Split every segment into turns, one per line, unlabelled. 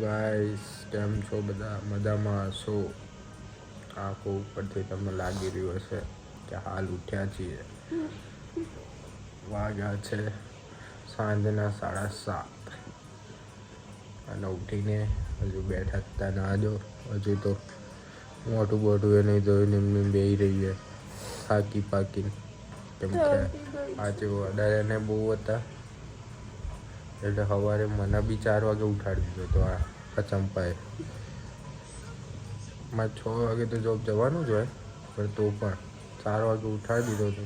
Guys કેમ છો બધા? મજામાં છો? આંખો ઉપરથી તમને લાગી રહ્યું હશે કે હાલ ઉઠ્યા છીએ. વાગ્યા છે સાંજના સાડા સાત. અને ઉઠીને હજુ બેઠા હતા તા ના જો. હજુ તો મોટું બોટું એ નહીં જોયું એમની બે રહી છે થાકી પાકીને. કેમ કે આજે વધારે ને બહુ હતા. એટલે સવારે મને બી ચાર વાગે ઉઠાડી દીધો તો આ ચંપાએ મારે છ વાગે તો જોબ જવાનું જ હોય, પણ તો પણ ચાર વાગે ઉઠાડી દીધો હતો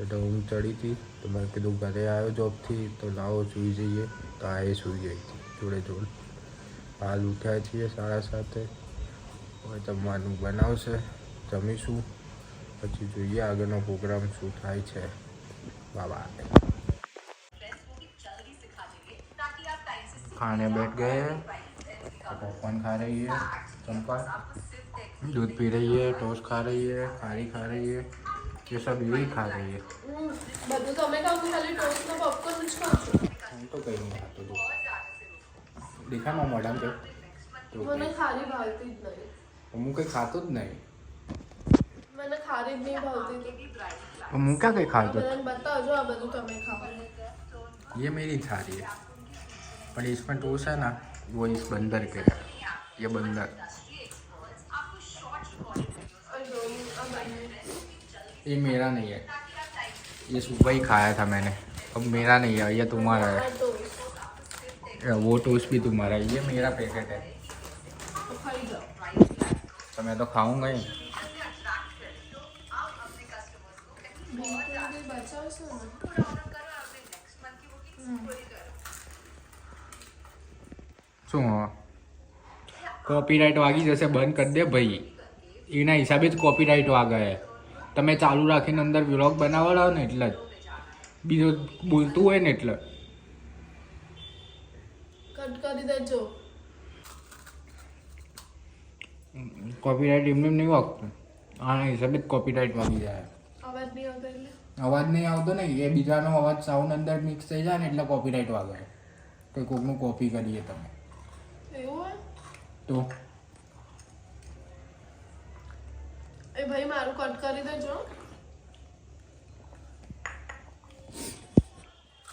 એટલે ઊંઘ ચડી હતી, તો મેં કીધું ઘરે આવ્યો જોબથી તો લાવો સૂઈ જઈએ. તો આ એ સૂઈ હતી, જોડે જોડે. હાલ ઉઠ્યા છીએ સાડા સાતે. હવે જમવાનું બનાવશે, જમીશું. પછી જોઈએ આગળનો પ્રોગ્રામ શું થાય છે. બાબા खाने बैठ गए हैं पॉपकॉर्न खा रही है चंपा दूध पी रही है टोस्ट खा रही है खारी खा रही है ये सब यही खा रही है
હમ, બધું તમે ખાવ છો ખાલી ટોસ્ટ ને પોપકોર્ન જ ખાવ છો
हम तो कहीं नहीं खाते तो देखा मैं मैडम के तो
મને ખારી ભાવતી જ નહીં
હું કંઈ ખાતો જ નહીં
મને ખારી જ નહીં ભાવતી
હું ક્યાં કંઈ ખાતો
બધાને બતાવજો આ બધું તમે ખાઓ
ये मेरी थाली है પણ इसमें डोसा ना वो इस बंदर के ये बंदर ये मेरा नहीं है ये सुबह ही खाया था मैंने अब मेरा नहीं है ये तुम्हारा है वो टोस्ट भी तुम्हारा है ये मेरा पैकेट है तो मैं तो खाऊंगा ही
बचाओ
શું કોપીરાઇટ વાગી જશે બંધ કરી દે ભાઈ. એના હિસાબે જ કોપીરાઇટ વાગે. તમે ચાલુ રાખીને અંદર વ્લોગ બનાવડાવો ને એટલે જ. બીજું બોલતું હોય ને એટલે.
કટ કરી દેજો
કોપીરાઇટ એમને નહીં વાગતું. આના હિસાબે જ કોપીરાઇટ વાગી જાય.
અવાજ નહીં આવતો
નહીં ને એ બીજાનો અવાજ સાઉન્ડ અંદર મિક્સ થઈ જાય ને એટલે કોપીરાઇટ વાગે. કે કોકનું કોપી કરીએ તમે. તો?
એ ભાઈ મારું કટ કરી દેજો.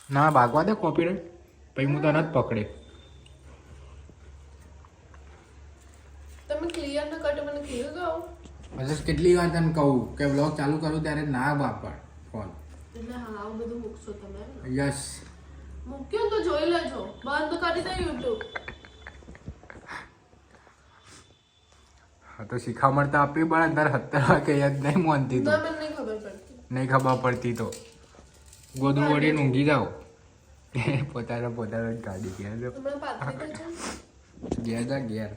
ના ભાગવા દે કોપીરાઇટ પછી હું તને જ પકડે.
તમે ક્લિયર ને કટ મને કીધું તો
બસ કેટલી વાર તને કહું કે વ્લોગ ચાલુ કરું ત્યારે ના વાપર ફોન
એટલે હા આવું બધું મૂકશો તમે.
યસ
મૂક્યો તો જોઈ લેજો. બંધ કરી દે યુટ્યુબ
તો શિખામણ તો આપવી પણ અંદર સત્તર વાગે યાદ નહીં માનતી તો.
નહીં ખબર પડતી.
તો. ગોદું વળીને ઊંઘી જાઓ. પોતાના પોતાના જ ગાડી
ગયા
ગયા જા ઘેર.